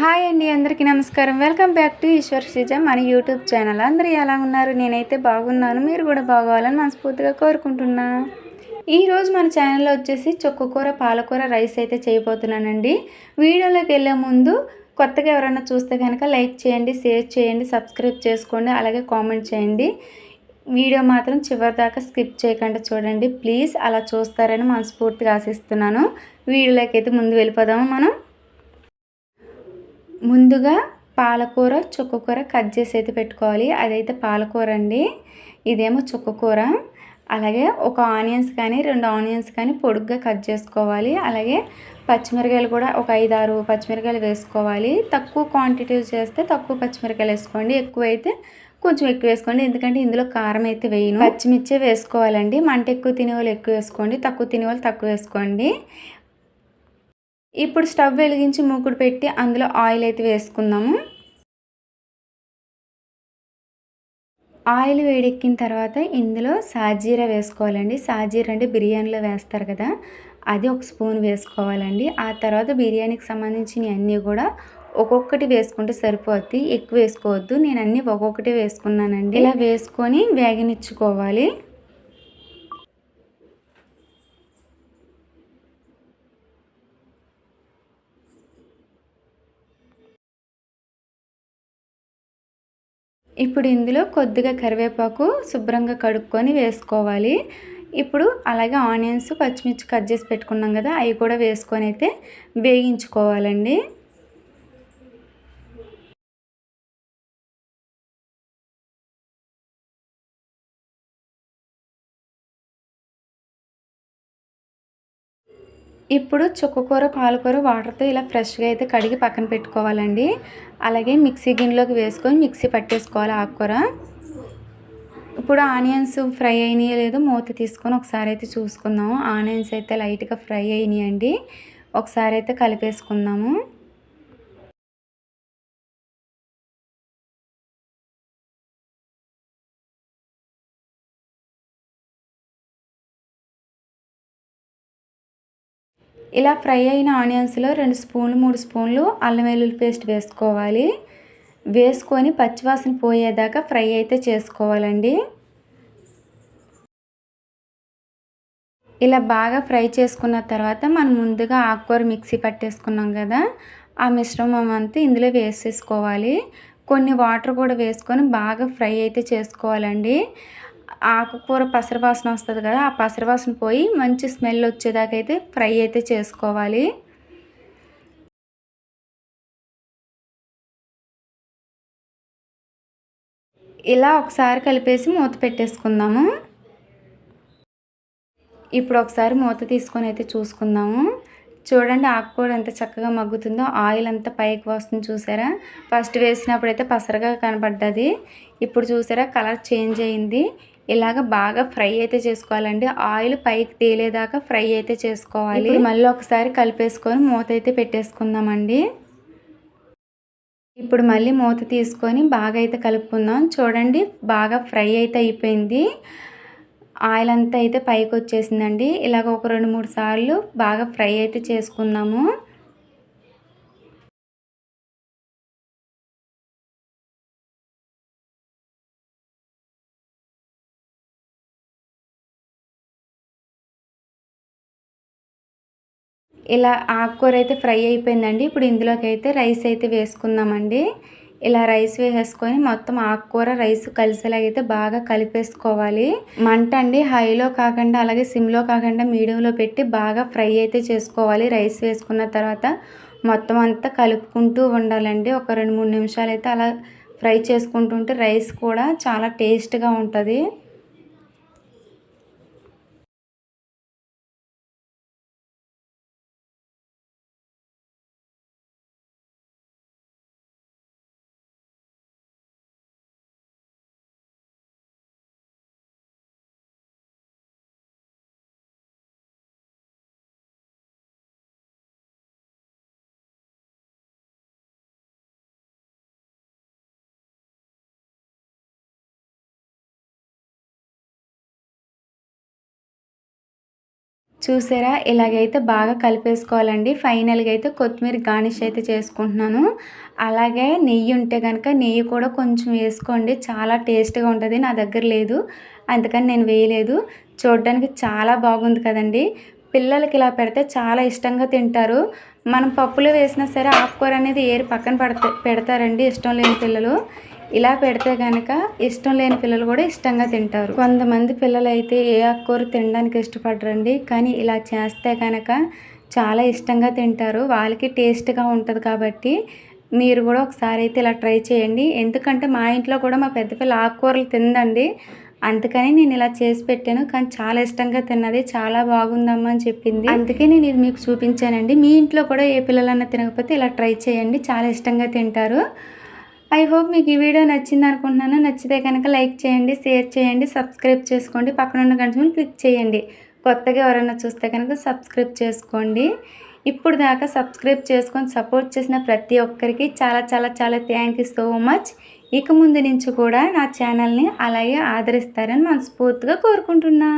Hi అండి అందరికీ నమస్కారం. Welcome back to Eshwar Sreeja మన యూట్యూబ్ ఛానల్. అందరూ ఎలా ఉన్నారు? నేనైతే బాగున్నాను. మీరు కూడా బాగోవాలని మనస్ఫూర్తిగా కోరుకుంటున్నా. ఈరోజు మన ఛానల్లో వచ్చేసి చొక్కకూర పాలకూర రైస్ అయితే చేయబోతున్నానండి. వీడియోలోకి వెళ్ళే ముందు కొత్తగా ఎవరైనా చూస్తే కనుక లైక్ చేయండి షేర్ చేయండి సబ్స్క్రైబ్ చేసుకోండి అలాగే కామెంట్ చేయండి. వీడియో మాత్రం చివరి దాకా స్కిప్ చేయకుండా చూడండి. ప్లీజ్ అలా చూస్తారని మనస్ఫూర్తిగా ఆశిస్తున్నాను. వీడియోలోకి అయితే ముందు వెళ్ళిపోదాము మనం? ముందుగా పాలకూర చుక్కకూర కట్ చేసి అయితే పెట్టుకోవాలి. అదైతే పాలకూర అండి. ఇదేమో చుక్కకూర. అలాగే ఒక ఆనియన్స్ కానీ రెండు ఆనియన్స్ కానీ పొడుగ్గా కట్ చేసుకోవాలి. అలాగే పచ్చిమిరకాయలు కూడా ఒక ఐదు ఆరు పచ్చిమిరకాయలు వేసుకోవాలి. తక్కువ క్వాంటిటీ చేస్తే తక్కువ పచ్చిమిరకాయలు వేసుకోండి. ఎక్కువ అయితే కొంచెం ఎక్కువ వేసుకోండి. ఎందుకంటే ఇందులో కారం అయితే వేయను. పచ్చిమిర్చి వేసుకోవాలండి. మంట ఎక్కువ తినే వాళ్ళు ఎక్కువ వేసుకోండి. తక్కువ తినే వాళ్ళు తక్కువ వేసుకోండి. ఇప్పుడు స్టవ్ వెలిగించి మూకుడు పెట్టి అందులో ఆయిల్ అయితే వేసుకుందాము. ఆయిల్ వేడెక్కిన తర్వాత ఇందులో సాజీరా వేసుకోవాలండి. సాజీరా అంటే బిర్యానీలో వేస్తారు కదా అది ఒక స్పూన్ వేసుకోవాలండి. ఆ తర్వాత బిర్యానీకి సంబంధించిన అన్నీ కూడా ఒక్కొక్కటి వేసుకుంటే సరిపోద్ది. ఎక్కువ వేసుకోవద్దు. నేను అన్నీ ఒక్కొక్కటి వేసుకున్నానండి. ఇలా వేసుకొని వేగనిచ్చుకోవాలి. ఇప్పుడు ఇందులో కొద్దిగా కరివేపాకు శుభ్రంగా కడుక్కొని వేసుకోవాలి. ఇప్పుడు అలాగే ఆనియన్స్ పచ్చిమిర్చి కట్ చేసి పెట్టుకున్నాం కదా అవి కూడా వేసుకొని అయితే వేగించుకోవాలండి ఇప్పుడు చుక్కకూర పాలకూర వాటర్తో ఇలా ఫ్రెష్గా అయితే కడిగి పక్కన పెట్టుకోవాలండి. అలాగే మిక్సీ గిన్నెలోకి వేసుకొని మిక్సీ పట్టేసుకోవాలి ఆకుకూర. ఇప్పుడు ఆనియన్స్ ఫ్రై అయినాయో లేదో మూత తీసుకొని ఒకసారి అయితే చూసుకుందాము. ఆనియన్స్ అయితే లైట్గా ఫ్రై అయినాయండి. ఒకసారి అయితే కలిపేసుకుందాము. ఇలా ఫ్రై అయిన ఆనియన్స్లో రెండు స్పూన్లు మూడు స్పూన్లు అల్లం వెల్లుల్లి పేస్ట్ వేసుకోవాలి. వేసుకొని పచ్చివాసన పోయేదాకా ఫ్రై అయితే చేసుకోవాలండి. ఇలా బాగా ఫ్రై చేసుకున్న తర్వాత మనం ముందుగా ఆకుకూర మిక్సీ పట్టేసుకున్నాం కదా ఆ మిశ్రమం అంతా ఇందులో వేసేసుకోవాలి. కొన్ని వాటర్ కూడా వేసుకొని బాగా ఫ్రై అయితే చేసుకోవాలండి. ఆకుకూర పసరవాసన వస్తుంది కదా ఆ పసరవాసన పోయి మంచి స్మెల్ వచ్చేదాకా అయితే ఫ్రై అయితే చేసుకోవాలి. ఇలా ఒకసారి కలిపేసి మూత పెట్టేసుకుందాము. ఇప్పుడు ఒకసారి మూత తీసుకొని అయితే చూసుకుందాము. చూడండి ఆకుకూర ఎంత చక్కగా మగ్గుతుందో ఆయిల్ అంతా పైకి వస్తుంది చూసారా? ఫస్ట్ వేసినప్పుడు అయితే పసరగా కనపడ్డది. ఇప్పుడు చూసారా కలర్ చేంజ్ అయింది. ఇలాగ బాగా ఫ్రై అయితే చేసుకోవాలండి. ఆయిల్ పైకి తేలేదాకా ఫ్రై అయితే చేసుకోవాలి. మళ్ళీ ఒకసారి కలిపేసుకొని మూత అయితే పెట్టేసుకుందామండి. ఇప్పుడు మళ్ళీ మూత తీసుకొని బాగా అయితే కలుపుకుందాం. చూడండి బాగా ఫ్రై అయితే అయిపోయింది. ఆయిల్ అంతా అయితే పైకి వచ్చేసిందండి. ఇలాగ ఒక రెండు మూడు సార్లు బాగా ఫ్రై అయితే చేసుకుందాము. ఇలా ఆకుకూర అయితే ఫ్రై అయిపోయిందండి. ఇప్పుడు ఇందులోకి అయితే రైస్ అయితే వేసుకుందామండి. ఇలా రైస్ వేసేసుకొని మొత్తం ఆకుకూర రైస్ కలిసేలాగైతే బాగా కలిపేసుకోవాలి. మంట అండి హైలో కాకుండా అలాగే సిమ్లో కాకుండా మీడియంలో పెట్టి బాగా ఫ్రై అయితే చేసుకోవాలి. రైస్ వేసుకున్న తర్వాత మొత్తం అంతా కలుపుకుంటూ ఉండాలండి. ఒక రెండు మూడు నిమిషాలు అయితే అలా ఫ్రై చేసుకుంటుంటే రైస్ కూడా చాలా టేస్ట్గా ఉంటుంది. చూసారా? ఇలాగైతే బాగా కలిపేసుకోవాలండి. ఫైనల్గా అయితే కొత్తిమీర గార్నిష్ అయితే చేసుకుంటున్నాను. అలాగే నెయ్యి ఉంటే కనుక నెయ్యి కూడా కొంచెం వేసుకోండి. చాలా టేస్ట్గా ఉంటుంది. నా దగ్గర లేదు. అందుకని నేను వేయలేదు. చూడడానికి చాలా బాగుంది కదండి. పిల్లలకి ఇలా పెడితే చాలా ఇష్టంగా తింటారు. మనం పప్పులో వేసినా సరే ఆకుకూర అనేది ఏరి పక్కన పెడతా పెడతారండి. ఇష్టం లేని పిల్లలు. ఇలా పెడితే కనుక ఇష్టం లేని పిల్లలు కూడా ఇష్టంగా తింటారు. కొంతమంది పిల్లలు అయితే ఏ ఆకుకూర తినడానికి ఇష్టపడరండి. కానీ ఇలా చేస్తే కనుక చాలా ఇష్టంగా తింటారు. వాళ్ళకి టేస్ట్గా ఉంటుంది కాబట్టి మీరు కూడా ఒకసారి అయితే ఇలా ట్రై చేయండి. ఎందుకంటే మా ఇంట్లో కూడా మా పెద్ద పిల్ల ఆకుకూరలు తిందండి. అందుకని నేను ఇలా చేసి పెట్టాను. కానీ చాలా ఇష్టంగా తిన్నది. చాలా బాగుందమ్మా అని చెప్పింది. అందుకే నేను ఇది మీకు చూపించానండి. మీ ఇంట్లో కూడా ఏ పిల్లలన్నా తినకపోతే ఇలా ట్రై చేయండి. చాలా ఇష్టంగా తింటారు. ఐ హోప్ మీకు ఈ వీడియో నచ్చింది అనుకుంటున్నాను. నచ్చితే కనుక లైక్ చేయండి షేర్ చేయండి సబ్స్క్రైబ్ చేసుకోండి. పక్కన ఉన్న గంటను క్లిక్ చేయండి. కొత్తగా ఎవరైనా చూస్తే కనుక సబ్స్క్రైబ్ చేసుకోండి. ఇప్పుడు దాకా సబ్స్క్రైబ్ చేసుకొని సపోర్ట్ చేసిన ప్రతి ఒక్కరికి చాలా చాలా చాలా థ్యాంక్ యూ సో మచ్ ఇక ముందు నుంచి కూడా నా ఛానల్ని అలాగే ఆదరిస్తారని మనస్ఫూర్తిగా కోరుకుంటున్నా.